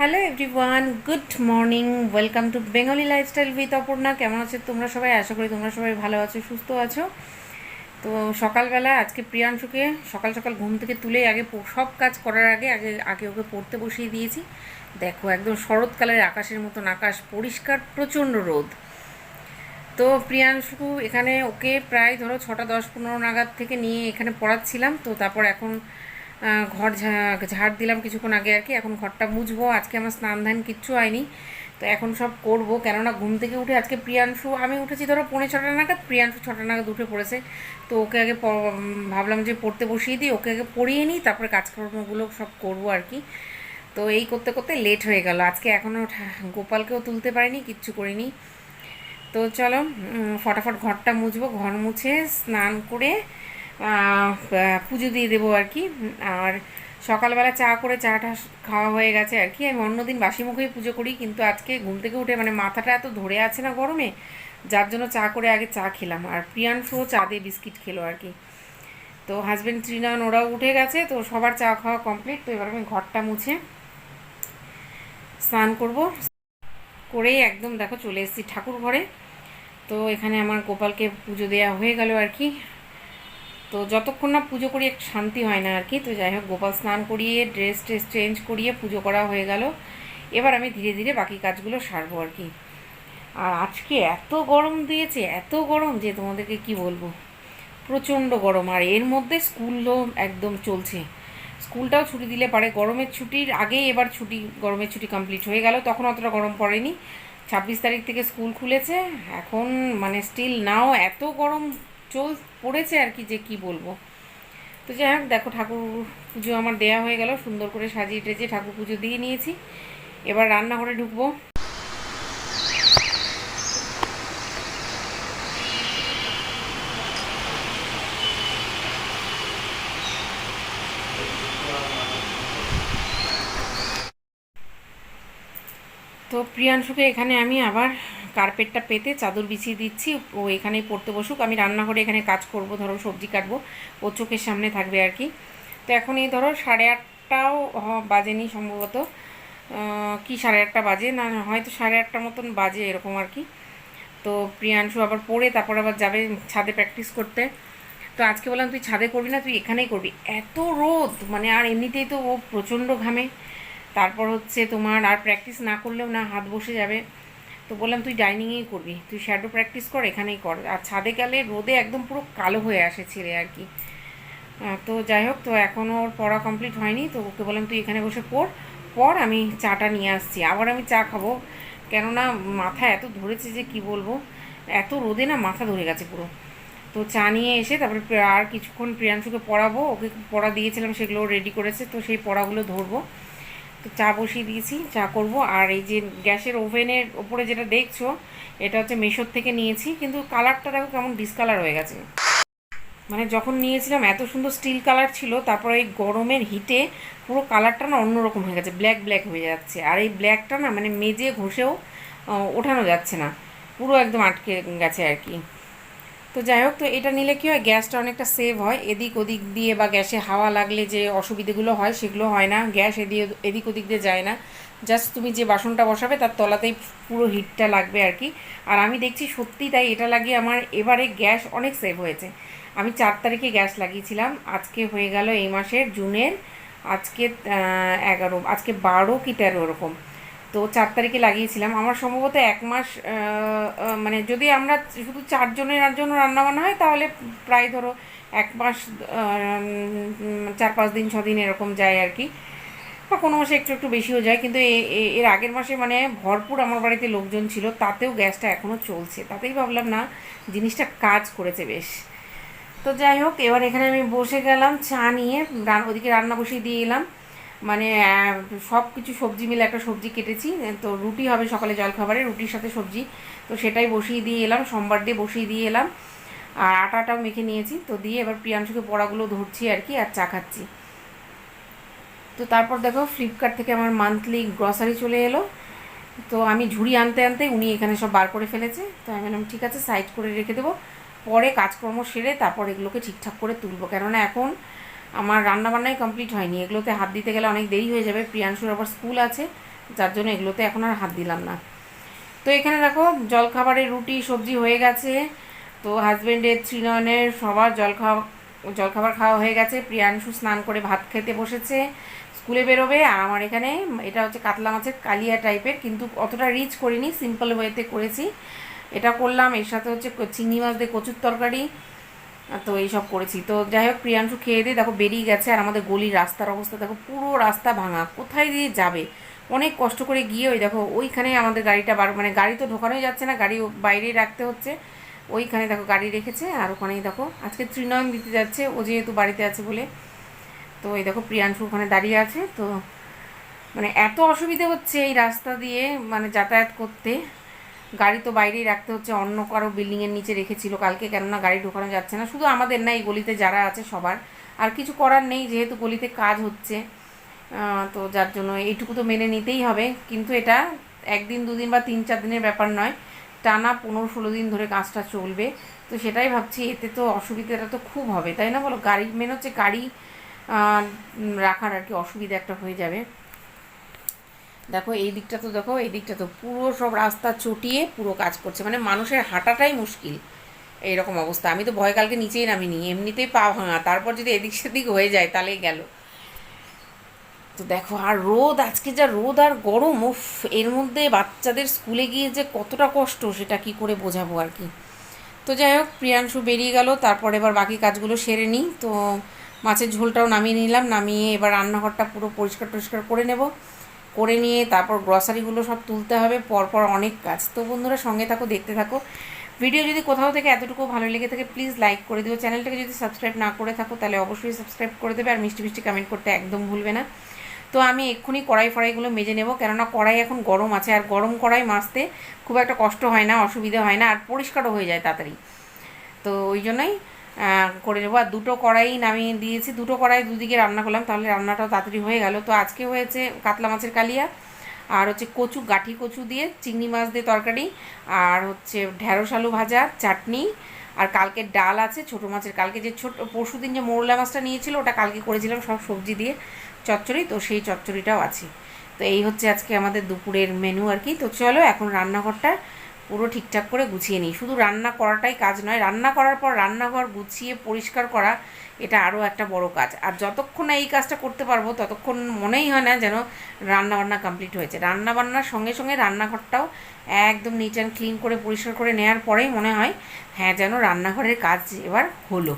Hello everyone, good morning, welcome to Bengali lifestyle with Aparna. কেমন আছো তোমরা সবাই? আশা করি তোমরা সবাই ভালো আছো, সুস্থ আছো। তো সকালবেলা আজকে প্রিয়াংশুকে সকাল সকাল ঘুম থেকে তুলে আগে সব কাজ করার আগে আগে আগে ওকে পড়তে বসিয়ে দিয়েছি। দেখো একদম শরৎকালের আকাশের মতন আকাশ, পরিষ্কার প্রচণ্ড রোদ। তো প্রিয়াংশু এখানে ওকে প্রায় ধরো ছটা দশ পনেরো নাগাদ থেকে নিয়ে এখানে পড়াচ্ছিলাম। তো তারপর এখন ঘর ঝাড় দিলাম কিছুক্ষণ আগে আর কি, এখন ঘরটা মুছবো, আজকে আমার স্নান ধান কিচ্ছু হয়নি, তো এখন সব করব, কেননা ঘুম থেকে উঠে আজকে প্রিয়াংশু, আমি উঠেছি ধরো পৌনে ছটা নাগাদ, প্রিয়াংশু ছটা নাগাদ উঠে পড়েছে, তো ওকে আগে ভাবলাম যে পড়তে বসিয়ে দিই, ওকে আগে পড়িয়ে নিই, তারপরে কাজকর্মগুলো সব করব আর কি, তো এই করতে করতে লেট হয়ে গেল, আজকে এখনও গোপালকেও তুলতে পারিনি, কিচ্ছু করিনি, তো চলো ফটাফট ঘরটা মুছবো, ঘর মুছে স্নান করে পুজো দিয়ে দেবো আর কি। আর সকালবেলা চা করে চাটা খাওয়া হয়ে গেছে আর কি। আমি অন্যদিন বাসি মুখেই পুজো করি, কিন্তু আজকে ঘুম থেকে উঠে মানে মাথাটা এত ধরে আছে না গরমে, যার জন্য চা করে আগে চা খেলাম। আর প্রিয়াংশুও চা দিয়ে বিস্কিট খেলো আর কি। তো হাজব্যান্ড ত্রিনয়ন, ওরাও উঠে গেছে, তো সবার চা খাওয়া কমপ্লিট তো এবার আমি ঘরটা মুছে স্নান করব। করেই একদম দেখো চলে এসেছি ঠাকুর ঘরে। তো এখানে আমার গোপালকে পুজো দেওয়া হয়ে গেল আর কি। তো যতক্ষণ না পুজো করি একটু শান্তি হয় না আর কি, তো যাই হোক গোপাল স্নান করিয়ে ড্রেস ট্রেস চেঞ্জ করিয়ে পুজো করা হয়ে গেল। এবার আমি ধীরে ধীরে বাকি কাজগুলো সারবো আর কি। আর আজকে এত গরম দিয়েছে, এত গরম যে তোমাদেরকে কি বলব? প্রচণ্ড গরম। আর এর মধ্যে স্কুলও একদম চলছে। স্কুলটাও ছুটি দিলে পারে, গরমের ছুটির আগেই এবার ছুটি, গরমের ছুটি কমপ্লিট হয়ে গেল। তখন অতটা গরম পড়েনি। ছাব্বিশ তারিখ থেকে স্কুল খুলেছে। এখন মানে স্টিল নাও এত গরম চল পড়েছে আর কি যে কি বলব। তো যাই হোক, দেখো ঠাকুর পুজো আমার দেয়া হয়ে গেল, সুন্দর করে সাজিয়ে টেজিয়ে ঠাকুর পুজো দিয়ে নিয়েছি। এবার রান্নাঘরে ঢুকবো। তো প্রিয়াংশুকে এখানে আমি আবার কার্পেটটা পেতে চাদর বিছিয়ে দিচ্ছি। ও এখানেই পড়তে বসুক। আমি রান্নাঘরে এখানে কাজ করব, ধরো সবজি কাটবো। ও চোখের সামনে থাকবে আর কি। তো এখন এই ধরো সাড়ে আটটাও বাজেনি সম্ভবত। কি সাড়ে আটটা বাজে? না হয়তো সাড়ে আটটার মতন বাজে এরকম আর কি। তো প্রিয়াংশু আবার পড়ে, তারপর আবার যাবে ছাদে প্র্যাকটিস করতে। তো আজকে বললাম, তুই ছাদে করবি না, তুই এখানেই করবি। এত রোদ! মানে আর এমনিতেই তো ও প্রচণ্ড ঘামে। তারপর হচ্ছে তোমার আর প্র্যাকটিস না করলেও না, হাত বসে যাবে। তো বললাম, তুই ডাইনিংয়েই করবি, তুই শ্যাডো প্র্যাকটিস কর, এখানেই কর। আর ছাদে গেলে রোদে একদম পুরো কালো হয়ে আসে ছেলে আর কি। তো যাই হোক, তো এখনও ওর পড়া কমপ্লিট হয়নি, তো ওকে বললাম, তুই এখানে বসে পড় পর আমি চাটা নিয়ে আসছি, আবার আমি চা খাব। কেননা মাথা এত ধরেছে যে কি বলব, এত রোদে না মাথা ধরে গেছে পুরো। তো চা নিয়ে এসে তারপরে আর কিছুক্ষণ প্রিয়াংশুকে পড়াবো, ওকে পড়া দিয়েছিলাম, সেগুলো রেডি করেছে, তো সেই পড়াগুলো ধরবো। চা বসিয়ে দিয়েছি, চা করব। আর এই যে গ্যাসের ওভেনের ওপরে যেটা দেখছ, এটা হচ্ছে মেশোর থেকে নিয়েছি। কিন্তু কালারটা দেখো কেমন ডিসকালার হয়ে গেছে। মানে যখন নিয়েছিলাম, এত সুন্দর স্টিল কালার ছিল, তারপরে এই গরমের হিটে পুরো কালারটা না অন্যরকম হয়ে গেছে। ব্ল্যাক ব্ল্যাক হয়ে যাচ্ছে। আর এই ব্ল্যাকটা না মানে মেজে ঘষেও ওঠানো যাচ্ছে না। পুরো একদম আটকে গেছে আর কি। তো যাই হোক, তো এটা নিলে কি হয়, গ্যাসটা অনেকটা সেভ হয়। এদিক ওদিক দিয়ে বা গ্যাসে হাওয়া লাগলে যে অসুবিধেগুলো হয়, সেগুলো হয় না। গ্যাস এদিক এদিক ওদিক দিয়ে যায় না। জাস্ট তুমি যে বাসনটা বসাবে, তার তলাতেই পুরো হিটটা লাগবে আর কি। আর আমি দেখছি সত্যি তাই এটা লাগিয়ে আমার এবারে গ্যাস অনেক সেভ হয়েছে। আমি চার তারিখে গ্যাস লাগিয়েছিলাম। আজকে হয়ে গেল এই মাসের জুনের, আজকে এগারো, আজকে বারো কি তেরো এরকম। তো চার তারিখে লাগিয়েছিলাম। আমার সম্ভবত এক মাস মানে যদি আমরা শুধু চারজনের জন্য রান্না বান্না হয়, তাহলে প্রায় ধরো এক মাস চার পাঁচ দিন, ছ দিন এরকম যায় আর কি। বা কোনো মাসে একটু একটু বেশিও যায়, কিন্তু এর আগের মাসে মানে ভরপুর আমার বাড়িতে লোকজন ছিল, তাতেও গ্যাসটা এখনও চলছে। তাতেই ভাবলাম, না, জিনিসটা কাজ করেছে বেশ। তো যাই হোক, এবার এখানে আমি বসে গেলাম, চা নিয়ে ওদিকে রান্না বসিয়ে দিয়ে এলাম। মানে সব কিছু সবজি মিলে একটা সবজি কেটেছি। তো রুটি হবে সকালে জলখাবারে, রুটির সাথে সবজি। তো সেটাই বসিয়ে দিয়ে এলাম, সোমবার দিয়ে বসিয়ে দিয়ে এলাম। আর আটাটাও মেখে নিয়েছি। তো দিয়ে এবার প্রিয়াংশুকে পড়াগুলো ধরছি আর কি, আর চা খাচ্ছি। তো তারপর দেখো ফ্লিপকার্ট থেকে আমার মান্থলি গ্রসারি চলে এলো। তো আমি ঝুড়ি আনতে আনতে উনি এখানে সব বার করে ফেলেছে। তো আমি বললাম, ঠিক আছে সাইড করে রেখে দেবো। পরে কাজকর্ম সেরে তারপর এগুলোকে ঠিকঠাক করে তুলবো। কেননা এখন আমার রান্না বান্নাই কমপ্লিট হয়নি। এগুলোতে হাত দিতে গেলে অনেক দেরি হয়ে যাবে। প্রিয়াংশুর আবার স্কুল আছে, যার জন্য এগুলোতে এখন আর হাত দিলাম না। তো এখানে দেখো জলখাবারের রুটি, সবজি হয়ে গেছে। তো হাজব্যান্ডের ত্রিনয়নের সবার জলখাবার জলখাবার খাওয়া হয়ে গেছে। প্রিয়াংশু স্নান করে ভাত খেতে বসেছে। স্কুলে বেরোবে, আর আমার এখানে, এটা হচ্ছে কাতলা মাছের কালিয়া টাইপের কিন্তু অতটা রিচ করিনি সিম্পল ওয়েতে করেছি। এটা করলাম, এর সাথে হচ্ছে চিংড়ি মাছ দিয়ে কচুর তরকারি। তো এইসব করেছি। তো যাই হোক, প্রিয়াংশু খেয়ে দিয়ে দেখো বেরিয়ে গেছে আর আমাদের গলির রাস্তার অবস্থা দেখো, পুরো রাস্তা ভাঙা। কোথায় দিয়ে যাবে? অনেক কষ্ট করে গিয়ে ওই দেখো ওইখানে আমাদের গাড়িটা বার মানে গাড়ি তো ঢোকানোই যাচ্ছে না, গাড়ি বাইরেই রাখতে হচ্ছে। ওইখানে দেখো গাড়ি রেখেছে আর ওখানেই দেখো, আজকে ত্রিনয়ন দিতে যাচ্ছে, ও যেহেতু বাড়িতে আছে বলে। তো এই দেখো প্রিয়াংশু ওখানে দাঁড়িয়ে আছে, তো মানে এত অসুবিধে হচ্ছে এই রাস্তা দিয়ে মানে যাতায়াত করতে। গাড়ি তো বাইরেই রাখতে হচ্ছে, অন্য কারও বিল্ডিংয়ের নিচে রেখেছিল কালকে, কেননা গাড়ি ঢোকানো যাচ্ছে না। শুধু আমাদের না, এই গলিতে যারা আছে সবার। আর কিছু করার নেই, যেহেতু গলিতে কাজ হচ্ছে তো যার জন্য এইটুকু তো মেনে নিতেই হবে। কিন্তু এটা একদিন, দুদিন বা তিন, চার দিনের ব্যাপার নয়, টানা পনেরো, ষোলো দিন ধরে কাজটা চলবে। তো সেটাই ভাবছি, এতে তো অসুবিধাটা তো খুব হবে। তাই না বলো? গাড়ি মেন হচ্ছে গাড়ি রাখার আর কি অসুবিধা একটা হয়ে যাবে। দেখো, এই দিকটা তো দেখো, এই দিকটা তো পুরো সব রাস্তা চটিয়ে পুরো কাজ করছে। মানে মানুষের হাঁটাটাই মুশকিল। এইরকম অবস্থা। আমি তো ভয় কালকে নিচেই নামিনি। এমনিতেই পা ভাঙা। তারপর যদি এদিক সেদিক হয়ে যায়, তাহলেই গেল। তো দেখো, আর রোদ, আজকে যা রোদ আর গরম, উফ, এর মধ্যে বাচ্চাদের স্কুলে গিয়ে যে কতটা কষ্ট, সেটা কি করে বোঝাবো আর কি? তো যাই হোক, প্রিয়াংশু বেরিয়ে গেল। তারপর এবার বাকি কাজগুলো সেরে নিই। তো মাছের ঝোলটাও নামিয়ে নিলাম। নামিয়ে এবার রান্নাঘরটা পুরো পরিষ্কার টরিষ্কার করে নেব। করে নিয়ে তারপর গ্রসারিগুলো সব তুলতে হবে, পরপর অনেক কাজ। তো বন্ধুরা সঙ্গে থাকো, দেখতে থাকো। ভিডিও যদি কোথাও থেকে এতটুকু ভালো লেগে থাকে প্লিজ লাইক করে দিও। চ্যানেলটাকে যদি সাবস্ক্রাইব না করে থাকো, তাহলে অবশ্যই সাবস্ক্রাইব করে দেবে আর মিষ্টি মিষ্টি কমেন্ট করতে একদম ভুলবে না। তো আমি এক্ষুনি কড়াই ফড়াইগুলো মেজে নেব, কেননা কড়াই এখন গরম আছে, আর গরম কড়াই মাজতে খুব একটা কষ্ট হয় না, অসুবিধা হয় না, আর পরিষ্কারও হয়ে যায় তাড়াতাড়ি। তো ওই জন্যই করে নেব। আর দুটো কড়াই নামিয়ে দিয়েছি। দুটো কড়াই দুদিকে রান্না করলাম। তাহলে রান্নাটাও তাড়াতাড়ি হয়ে গেল। তো আজকে হয়েছে কাতলা মাছের কালিয়া, আর হচ্ছে কচু, গাঠি কচু দিয়ে চিংড়ি মাছ দিয়ে তরকারি, আর হচ্ছে ঢেঁড়স আলু ভাজা, চাটনি, আর কালকে ডাল আছে ছোটো মাছের। কালকে যে ছোট পরশু দিন যে মোরলা মাছটা নিয়েছিল, ওটা কালকে করেছিলাম সব সবজি দিয়ে চচ্চড়ি, তো সেই চচ্চড়িটাও আছে। তো এই হচ্ছে আজকে আমাদের দুপুরের মেনু আর কি। তো চলো এখন রান্নাঘরটা পুরো ঠিকঠাক করে গুছিয়ে নিই। শুধু রান্না করাটাই কাজ নয়, রান্না করার পর রান্নাঘর গুছিয়ে পরিষ্কার করা, এটা আরও একটা বড় কাজ। আর যতক্ষণ না এই কাজটা করতে পারব, ততক্ষণ মনেই হয় না যেন রান্নাবান্না কমপ্লিট হয়েছে। রান্নাবান্নার সঙ্গে সঙ্গে রান্নাঘরটাও একদম নিট অ্যান্ড ক্লিন করে পরিষ্কার করে নেওয়ার পরেই মনে হয় হ্যাঁ যেন রান্নাঘরের কাজ এবার হলো।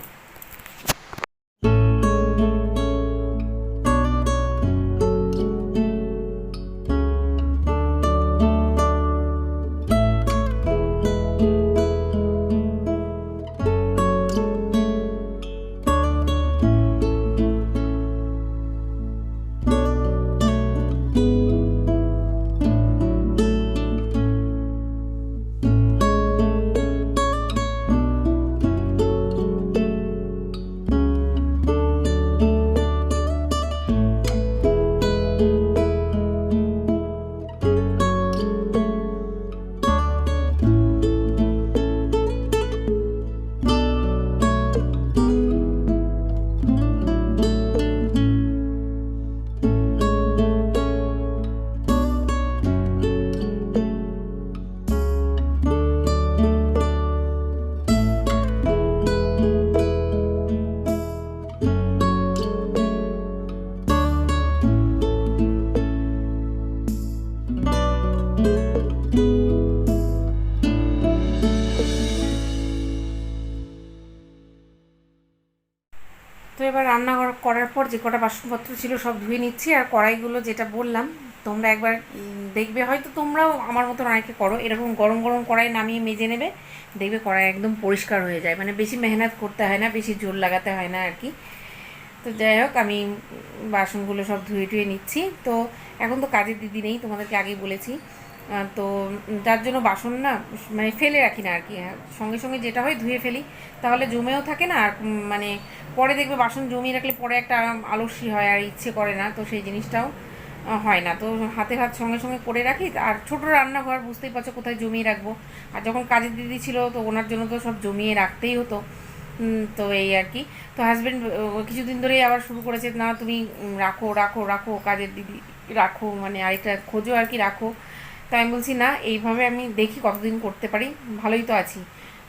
এবার রান্নাঘর করার পর যে কটা বাসনপত্র ছিল সব ধুয়ে নিচ্ছি আর কড়াইগুলো যেটা বললাম, তোমরা একবার দেখবে, হয়তো তোমরাও আমার মতন অনেকে করো, এরকম গরম গরম কড়াই নামিয়ে মেজে নেবে, দেখবে কড়াই একদম পরিষ্কার হয়ে যায় মানে বেশি মেহনত করতে হয় না, বেশি জোর লাগাতে হয় না আর কি। তো যাই হোক, আমি বাসনগুলো সব ধুয়ে টুয়ে নিচ্ছি। তো এখন তো কাজের দিদি নেই, তোমাদেরকে আগেই বলেছি। তো যার জন্য বাসন না মানে ফেলে রাখি না আর কি। হ্যাঁ, সঙ্গে সঙ্গে যেটা হয় ধুয়ে ফেলি। তাহলে জমেও থাকে না আর মানে পরে দেখবে বাসন জমিয়ে রাখলে পরে একটা আলস্যি হয় আর ইচ্ছে করে না তো সেই জিনিসটাও হয় না। তো হাতে হাত সঙ্গে সঙ্গে করে রাখি। আর ছোট রান্নাঘর বুঝতেই পারছ কোথায় জমিয়ে রাখব। আর যখন কাজের দিদি ছিল তো ওনার জন্য তো সব জমিয়ে রাখতেই হতো। তো এই আর কি। তো হাজব্যান্ড কিছুদিন ধরেই আবার শুরু করেছে না তুমি রাখো রাখো রাখো কাজের দিদি রাখো মানে আরেকটা খোঁজো আর কি রাখো। তো আমি বলছি, না, এইভাবে আমি দেখি কতদিন করতে পারি। ভালোই তো আছি।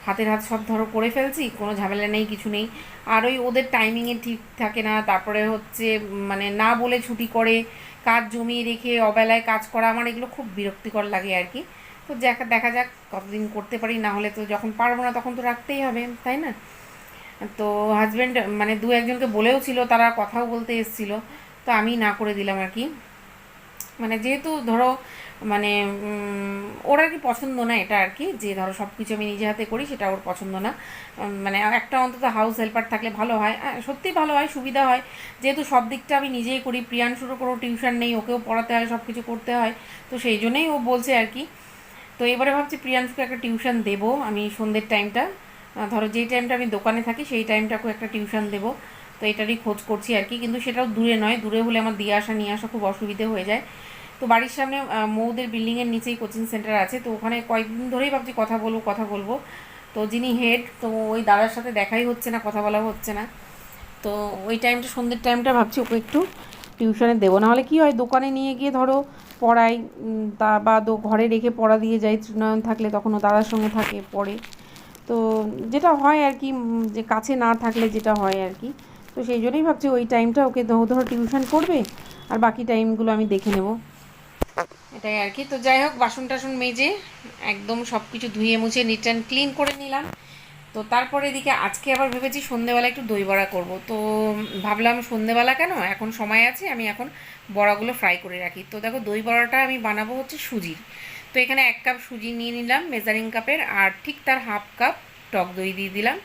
হাতের হাত সব ধরো করে ফেলছি, কোনো ঝামেলা নেই, কিছু নেই। আর ওই ওদের টাইমিংয়ে ঠিক থাকে না। তারপরে হচ্ছে মানে না বলে ছুটি করে, কাজ জমিয়ে রেখে, অবেলায় কাজ করা, আমার এগুলো খুব বিরক্তিকর লাগে আর কি তো দেখা দেখা যাক কতদিন করতে পারি। না হলে তো যখন পারব না, তখন তো রাখতেই হবে, তাই না? তো হাজব্যান্ড মানে দু একজনকে বলেও ছিল, তারা কথাও বলতে এসেছিল। তো আমি না করে দিলাম আর কি মানে যেহেতু ধরো মানে ওর আর কি পছন্দ না এটা আর কি, যে ধরো সব কিছু আমি নিজে হাতে করি, সেটা ওর পছন্দ না। মানে একটা অন্তত হাউস হেল্পার থাকলে ভালো হয়। সত্যিই ভালো হয়, সুবিধা হয়। যেহেতু সব দিকটা আমি নিজেই করি প্রিয়াংশুরও কোনো টিউশন নেই, ওকেও পড়াতে হয় সব কিছু করতে হয়। তো সেই জন্যই ও বলছে আর কি। তো এবারে ভাবছি প্রিয়াংশুকে একটা টিউশন দেবো আমি সন্ধ্যের টাইমটা ধরো যেই টাইমটা আমি দোকানে থাকি, সেই টাইমটাকেও একটা টিউশন দেবো। তো এটারই খোঁজ করছি আর কি, কিন্তু সেটাও দূরে নয়। দূরে হলে আমার দিয়ে আসা, নিয়ে আসা খুব অসুবিধে হয়ে যায়। তো বাড়ির সামনে মৌদের বিল্ডিংয়ের নিচেই কোচিং সেন্টার আছে। তো ওখানে কয়েকদিন ধরেই ভাবছি কথা বলব কথা বলব। তো যিনি হেড তো ওই দাদার সাথে দেখাই হচ্ছে না, কথা বলা হচ্ছে না। তো ওই টাইমটা সন্ধ্যের টাইমটা ভাবছি ওকে একটু টিউশনে দেবো। নাহলে কি হয়, দোকানে নিয়ে গিয়ে ধরো পড়াই তা বা ঘরে রেখে পড়া দিয়ে যাই তৃণয়ন থাকলে তখন ও দাদার সঙ্গে থাকে, পড়ে। তো যেটা হয় আর কি যে কাছে না থাকলে যেটা হয় আর কি। তো সেই জন্যই ভাবছি ওই টাইমটা ওকে ধরো টিউশন করবে, আর বাকি টাইমগুলো আমি দেখে নেব। এটাই আর কি। তো যাই হোক, বাসন টাসন মেজে একদম সব কিছু ধুয়ে মুছে নিট অ্যান্ড ক্লিন করে নিলাম। তো তারপরে এদিকে আজকে আবার ভেবেছি সন্ধেবেলা একটু দই বড়া করব। তো ভাবলাম সন্ধেবেলা কেন? এখন সময় আছে, আমি এখন বড়াগুলো ফ্রাই করে রাখি। তো দেখো, দই বড়াটা আমি বানাবো হচ্ছে সুজির। তো এখানে এক কাপ সুজি নিয়ে নিলাম মেজারিং কাপের আর ঠিক তার হাফ কাপ টক দই দিয়ে দিলাম।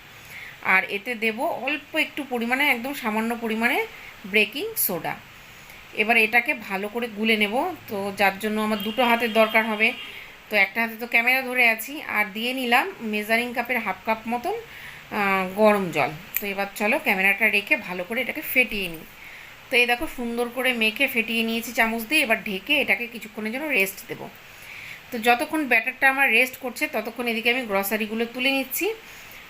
আর এতে দেব অল্প একটু পরিমাণে, একদম সামান্য পরিমাণে বেকিং সোডা এবার এটাকে ভালো করে গুলে নেব। তো যার জন্য আমার দুটো হাতের দরকার হবে। তো একটা হাতে তো ক্যামেরা ধরে আছি। আর দিয়ে নিলাম মেজারিং কাপের হাফ কাপ মতন গরম জল। তো এবার চলো ক্যামেরাটা রেখে ভালো করে এটাকে ফেটিয়ে নিই। তো এই দেখো সুন্দর করে মেখে ফেটিয়ে নিয়েছি চামচ দিয়ে। এবার ঢেকে এটাকে কিছুক্ষণের জন্য রেস্ট দেবো। তো যতক্ষণ ব্যাটারটা আমার রেস্ট করছে, ততক্ষণ এদিকে আমি গ্রসারিগুলো তুলে নিচ্ছি।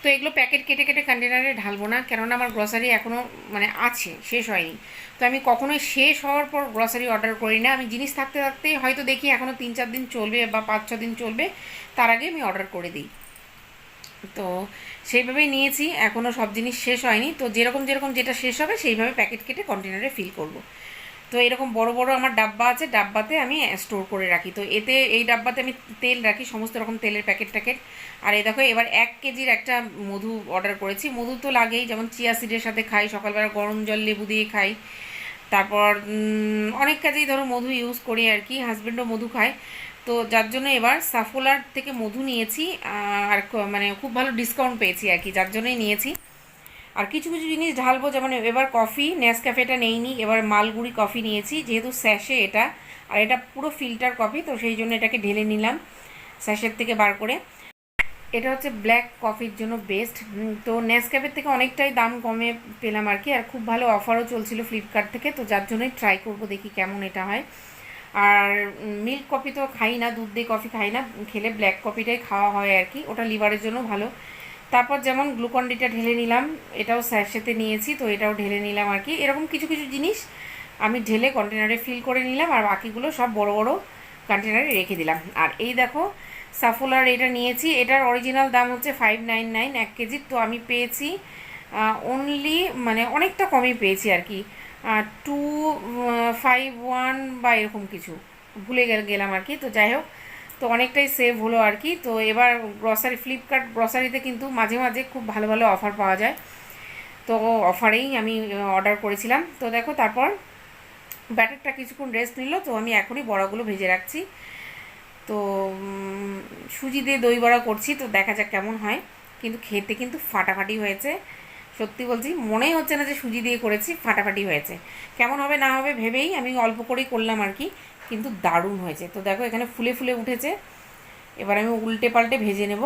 তো এগুলো প্যাকেট কেটে কেটে কন্টেনারে ঢালবো না, কেননা আমার গ্রসারি এখনও মানে আছে, শেষ হয়নি। তো আমি কখনোই শেষ হওয়ার পর গ্রসারি অর্ডার করি না। আমি জিনিস থাকতে থাকতেই হয়তো দেখি এখনও তিন চার দিন চলবে বা পাঁচ ছ দিন চলবে, তার আগে আমি অর্ডার করে দিই। তো সেইভাবেই নিয়েছি এখনও সব জিনিস শেষ হয়নি। তো যেরকম যেরকম যেটা শেষ হবে সেইভাবে প্যাকেট কেটে কন্টেনারে ফিল করব। তো এরকম বড় বড় আমার ডাব্বা আছে, ডাব্বাতে আমি স্টোর করে রাখি। তো এতে এই ডাব্বাতে আমি তেল রাখি, সমস্ত রকম তেলের প্যাকেট ট্যাকেট। আর এই দেখো, এবার এক কেজির একটা মধু অর্ডার করেছি। মধু তো লাগেই, যেমন চিয়া সিডের সাথে খাই, সকালবেলা গরম জল লেবু দিয়ে খাই। তারপর অনেক কাজেই ধরো মধু ইউজ করি আর কি হাজব্যান্ডও মধু খায়। তো যার জন্য এবার সাফোলার থেকে মধু নিয়েছি আর মানে খুব ভালো ডিসকাউন্ট পেয়েছি আর কি, যার জন্যই নিয়েছি। আর কিছু কিছু জিনিস ঢালবো, যেমন এবার কফি নেসক্যাফেটা নেইনি এবার মালগুড়ি কফি নিয়েছি, যেহেতু স্যাশে এটা, আর এটা পুরো ফিল্টার কফি, তো সেই জন্য এটাকে ঢেলে নিলাম স্যাশের থেকে বার করে। এটা হচ্ছে ব্ল্যাক কফির জন্য বেস্ট তো নেসক্যাফের থেকে অনেকটাই দাম কমে পেলাম আর কি, আর খুব ভালো অফারও চলছিল ফ্লিপকার্ট থেকে, তো যার জন্যই ট্রাই করব দেখি কেমন এটা হয়। আর মিল্ক কফি তো খাই না, দুধ দিয়ে কফি খাই না খেলে ব্ল্যাক কফিটাই খাওয়া হয় আর কি, ওটা লিভারের জন্য ভালো। তারপর যেমন গ্লুকন ডিটা ঢেলে নিলাম, এটাও স্যাশেতে নিয়েছি, তো এটাও ঢেলে নিলাম আর কি। এরকম কিছু কিছু জিনিস আমি ঢেলে কন্টেনারে ফিল করে নিলাম আর বাকিগুলো সব বড় বড় কন্টেনারে রেখে দিলাম। আর এই দেখো সাফোলার এটা নিয়েছি, এটার অরিজিনাল দাম হচ্ছে ফাইভ নাইন নাইন এক কেজির তো আমি পেয়েছি অনলি মানে অনেকটা কমই পেয়েছি আর কি। টু ফাইভ ওয়ান বা এরকম কিছু। ভুলে গেল, গেলাম আর কি। তো যাই হোক তো অনেকটাই সেভ হলো আর কি। তো এবার গ্রসারি ফ্লিপকার্ট গ্রসারিতে কিন্তু মাঝে মাঝে খুব ভালো ভালো অফার পাওয়া যায়। তো অফারেই আমি অর্ডার করেছিলাম। তো দেখো তারপর ব্যাটারটা কিছুক্ষণ রেস্ট নিল। তো আমি এখনই বড়াগুলো ভেজে রাখছি। তো সুজি দিয়ে দই বড়া করছি। তো দেখা যাক কেমন হয়। কিন্তু খেতে কিন্তু ফাটাফাটি হয়েছে। সত্যি বলছি, মনেই হচ্ছে না যে সুজি দিয়ে করেছি, ফাটাফাটি হয়েছে। কেমন হবে না হবে ভেবেই আমি অল্প করেই করলাম আর কি। কিন্তু দারুণ হয়েছে। তো দেখো এখানে ফুলে ফুলে উঠেছে। এবার আমি উল্টে পাল্টে ভেজে নেব।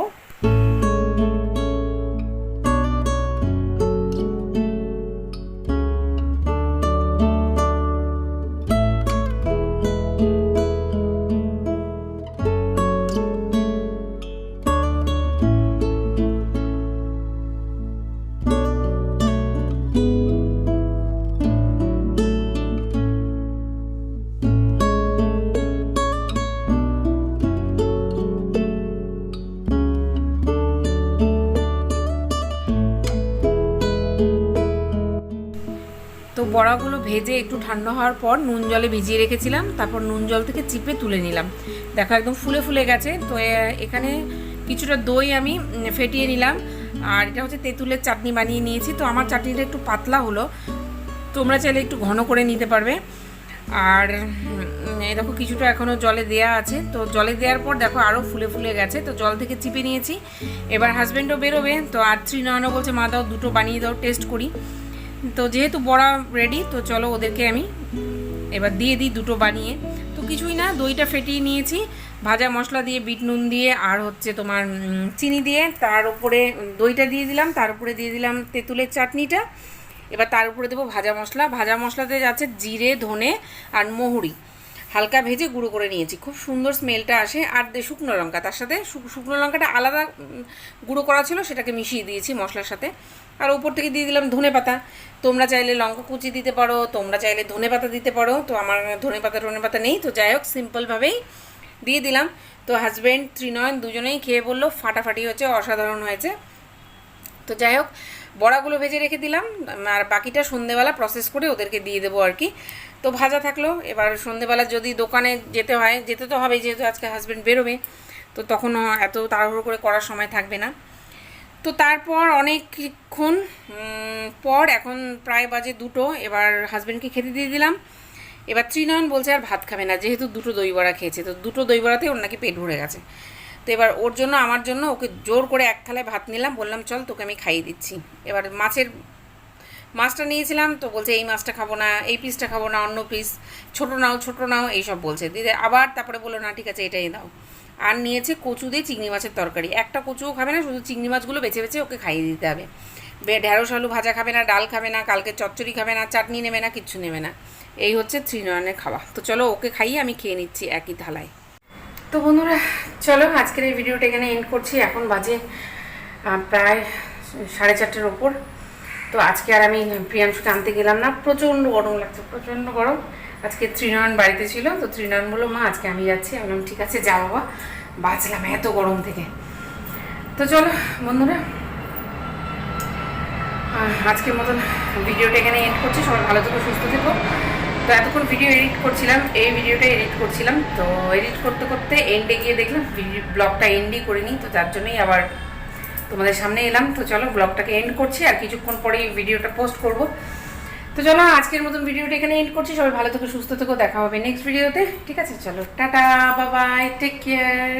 ভেজে একটু ঠান্ডা হওয়ার পর নুন জলে ভিজিয়ে রেখেছিলাম, তারপর নুন জল থেকে চিপে তুলে নিলাম। দেখো একদম ফুলে ফুলে গেছে, তো এখানে কিছুটা দই আমি ফেটিয়ে নিলাম, আর এটা হচ্ছে তেঁতুলের চাটনি বানিয়ে নিয়েছি, তো আমার চাটনিটা একটু পাতলা হলো, তোমরা চাইলে একটু ঘন করে নিতে পারবে। আর দেখো কিছুটা এখনও জলে দেয়া আছে, তো জলে দেওয়ার পর দেখো আরও ফুলে ফুলে গেছে, তো জল থেকে চিপে নিয়েছি। এবার হাজব্যান্ডও বেরোবে, তো আর ত্রিনয়নও বলছে, মা, দাও দুটো বানিয়ে দাও টেস্ট করি। তো যেহেতু বড়া রেডি তো চলো ওদেরকে আমি এবার দিয়ে দিই দুটো বানিয়ে। তো কিছুই না, দইটা ফেটিয়ে নিয়েছি, ভাজা মশলা দিয়ে, বিট নুন দিয়ে, আর হচ্ছে তোমার চিনি দিয়ে, তার উপরে দইটা দিয়ে দিলাম, তার উপরে দিয়ে দিলাম তেঁতুলের চাটনিটা। এবার তার উপরে দেবো ভাজা মশলা। ভাজা মশলাতে যাচ্ছে জিরে, ধনে আর মহুরি। হালকা ভেজে গুঁড়ো করে নিয়েছি। খুব সুন্দর স্মেলটা আসে। আর শুকনো লঙ্কা, তার সাথে শুকনো লঙ্কাটা আলাদা গুঁড়ো করা ছিল, সেটাকে মিশিয়ে দিয়েছি মশলার সাথে। আর উপর থেকে দিয়ে দিলাম ধনে পাতা। তোমরা চাইলে লঙ্কা কুচি দিতে পারো, তোমরা চাইলে ধনে পাতা দিতে পারো। তো আমার ধনে পাতা ধনে পাতা নেই। তো যাই হোক, সিম্পলভাবেই দিয়ে দিলাম। তো হাজব্যান্ড ত্রিনয়ন দুজনেই খেয়ে বলল, ফাটাফাটি হয়েছে অসাধারণ হয়েছে। তো যাই হোক, বড়াগুলো ভেজে রেখে দিলাম, আর বাকিটা সন্ধেবেলা প্রসেস করে ওদেরকে দিয়ে দেবো আর কি। তো ভাজা থাকল, এবার সন্ধেবেলা যদি দোকানে যেতে হয়, যেতে তো হবে যেহেতু আজকে হাজব্যান্ড বেরোবে, তো তখন এত তাড়াহুড়ো করে করার সময় থাকবে না। তো তারপর অনেকক্ষণ পর এখন প্রায় বাজে দুটো, এবার হাজব্যান্ডকে খেতে দিয়ে দিলাম। এবার ত্রিনয়ন বলছে আর ভাত খাবে না, যেহেতু দুটো দই বড়া খেয়েছে, তো দুটো দই বড়াতে ওর নাকি পেট ভরে গেছে। তো এবার ওর জন্য, আমার জন্য ওকে জোর করে এক থালায় ভাত নিলাম, বললাম, চল তোকে আমি খাইয়ে দিচ্ছি। এবার মাছের মাছটা নিয়েছিলাম, তো বলছে, এই মাছটা খাব না, এই পিসটা খাব না, অন্য পিস ছোটো নাও ছোটো নাও, এইসব বলছে। দিদি আবার তারপরে বলল, না, ঠিক আছে, এটাই দাও। আর নিয়েছে কচু দিয়ে চিংড়ি মাছের তরকারি। একটা কচুও খাবে না, শুধু চিংড়ি মাছগুলো বেছে বেছে ওকে খাইয়ে দিতে হবে। বে ঢেঁড়স, আলু ভাজা খাবে না, ডাল খাবে না, কালকে চচ্চড়ি খাবে না, চাটনি নেবে না, কিচ্ছু নেবে না। এই হচ্ছে ত্রিনয়নের খাওয়া। তো চলো, ওকে খাইয়ে আমি খেয়ে নিচ্ছি একই থালায়। তো বন্ধুরা, চলো আজকের এই ভিডিওটা এখানে এন্ড করছি। এখন বাজে প্রায় সাড়ে চারটের ওপর। তো আজকে আর আমি প্রিয়াংশুকে আনতে গেলাম না। প্রচণ্ড গরম লাগছে, প্রচণ্ড গরম। আজকে ত্রিনয়ন বাড়িতে ছিল, তো ত্রিনয়ন বলল, মা, আজকে আমি যাচ্ছি। আমি ঠিক আছে, যা বাবা। বাঁচলাম এত গরম থেকে। তো চলো বন্ধুরা আজকের মতন ভিডিওটা এখানে এন্ড করছি। সবাই ভালো থেকো, সুস্থ থেকো। তো এতক্ষণ ভিডিও এডিট করছিলাম, এই ভিডিওটা এডিট করছিলাম। তো এডিট করতে করতে এন্ডে গিয়ে দেখলাম ব্লগটা এন্ডই করিনি, তো যার জন্যই আবার তোমাদের সামনে এলাম। তো চলো ব্লগটাকে এন্ড করছি আর কিছুক্ষণ পরেই ভিডিওটা পোস্ট করব। তো চলো আজকের মতন ভিডিওটা এখানে এন্ড করছি। সবাই ভালো থেকো, সুস্থ থেকো, দেখা হবে নেক্সট ভিডিওতে ঠিক আছে, চলো, টাটা বাবাই টেক কেয়ার